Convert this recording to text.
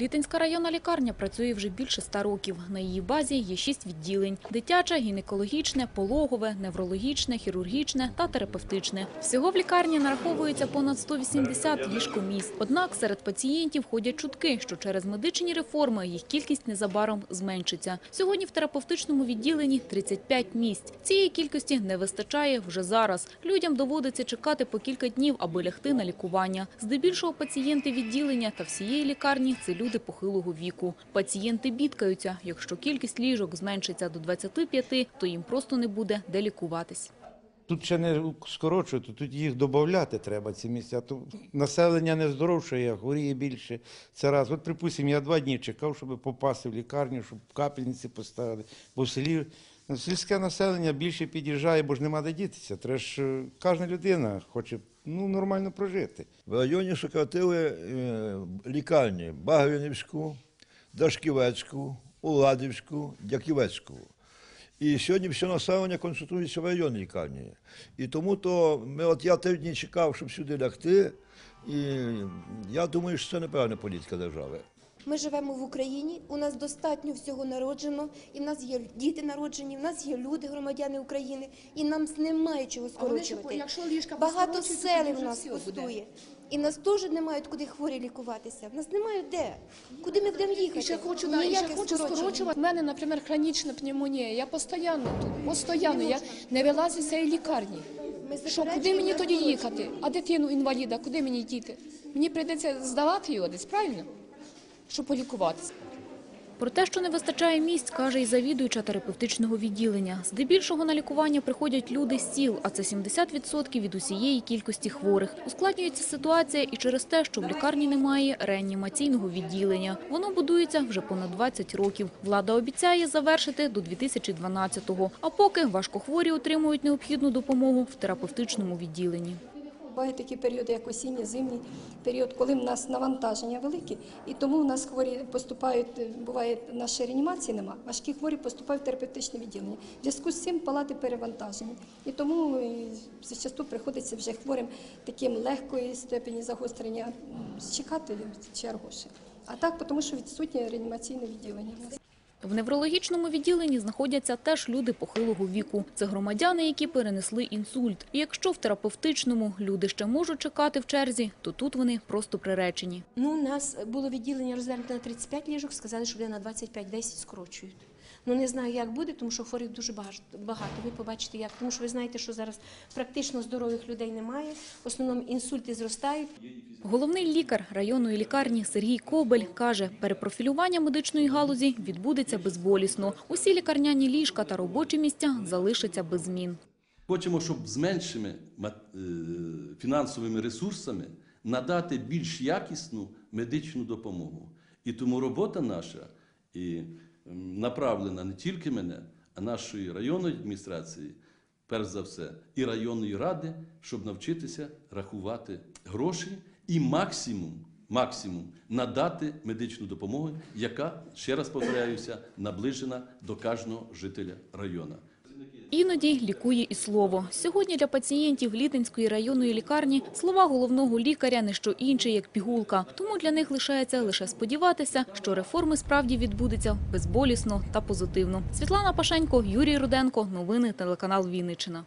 Літинська районна лікарня працює вже більше ста років. На її базі є шість відділень – дитяче, гінекологічне, пологове, неврологічне, хірургічне та терапевтичне. Всього в лікарні нараховується понад 180 ліжкомісць. Однак серед пацієнтів ходять чутки, що через медичні реформи їх кількість незабаром зменшиться. Сьогодні в терапевтичному відділенні 35 місць. Цієї кількості не вистачає вже зараз. Людям доводиться чекати по кілька днів, аби лягти на лікування. Здебільшого пацієнти відділення та всієї лікарні – це люди похилого віку. Пацієнти бідкаються. Якщо кількість ліжок зменшиться до 25, то їм просто не буде де лікуватись. Тут ще не скорочувати, тут їх додати треба, ці місця. То населення не здоровшає, хворіє більше. Це раз. От, припустимо, я два дні чекав, щоб попасти в лікарню, щоб капельниці поставили. Бо в селі сільське населення більше під'їжджає, бо ж нема де дітися. Треба ж е, кожна людина хоче ну, нормально прожити. В районі сократили е, лікарні Багрянівську, Дашківецьку, Уладівську, Дяківецьку. І сьогодні все населення концентрується в районній лікарні. І тому то ми, от я три дні чекав, щоб сюди лягти. І я думаю, що це неправильна політика держави. Ми живемо в Україні, у нас достатньо всього народжено, і в нас є діти народжені, в нас є люди, громадяни України, і нам немає чого скорочувати. якщо ліжка Багато поскорочують, то сел тоді в нас пустує. І нас теж не мають куди хворі лікуватися. В нас немає де. Куди ми будемо їхати? І ще хочу, да, і ще хочу скорочувати. У мене, наприклад, хронічна пневмонія. Я постійно тут, постійно. Я не вилазю з цієї лікарні. Що, куди мені тоді їхати? А дитину інваліда, куди мені діти? Мені прийдеться здавати його десь, правильно? Щоб полікуватися. Про те, що не вистачає місць, каже і завідуюча терапевтичного відділення. Здебільшого на лікування приходять люди з сіл, а це 70% від усієї кількості хворих. Ускладнюється ситуація і через те, що в лікарні немає реанімаційного відділення. Воно будується вже понад 20 років. Влада обіцяє завершити до 2012-го. А поки важкохворі отримують необхідну допомогу в терапевтичному відділенні. Бувають такі періоди, як осінній, зимній період, коли в нас навантаження велике, і тому в нас хворі поступають, е, буває, нашої реанімації нема, важкі хворі поступають в терапевтичне відділення. В зв'язку з цим палати перевантажені. І тому е, зачасту приходиться вже хворим таким легкої степені загострення чекати чергу ще. А так, тому що відсутнє реанімаційне відділення. В неврологічному відділенні знаходяться теж люди похилого віку. Це громадяни, які перенесли інсульт. І якщо в терапевтичному люди ще можуть чекати в черзі, то тут вони просто приречені. Ну, у нас було відділення розглянуто на 35 ліжок, сказали, що буде на 25-10 скорочують. Ну не знаю, як буде, тому що хворих дуже багато. Ви побачите, як. Тому що ви знаєте, що зараз практично здорових людей немає. В основному інсульти зростають. Головний лікар районної лікарні Сергій Кобель каже, перепрофілювання медичної галузі відбудеться безболісно. Усі лікарняні ліжка та робочі місця залишаться без змін. Хочемо, щоб з меншими е, фінансовими ресурсами надати більш якісну медичну допомогу. І тому робота наша і направлена не тільки мене, а нашої районної адміністрації, перш за все, і районної ради, щоб навчитися рахувати гроші і максимум, максимум надати медичну допомогу, яка, ще раз повторяюся, наближена до кожного жителя району. Іноді лікує і слово. Сьогодні для пацієнтів Літинської районної лікарні слова головного лікаря не що інше, як пігулка. Тому для них лишається лише сподіватися, що реформи справді відбудуться безболісно та позитивно. Світлана Пашенко, Юрій Руденко. Новини телеканал Вінниччина.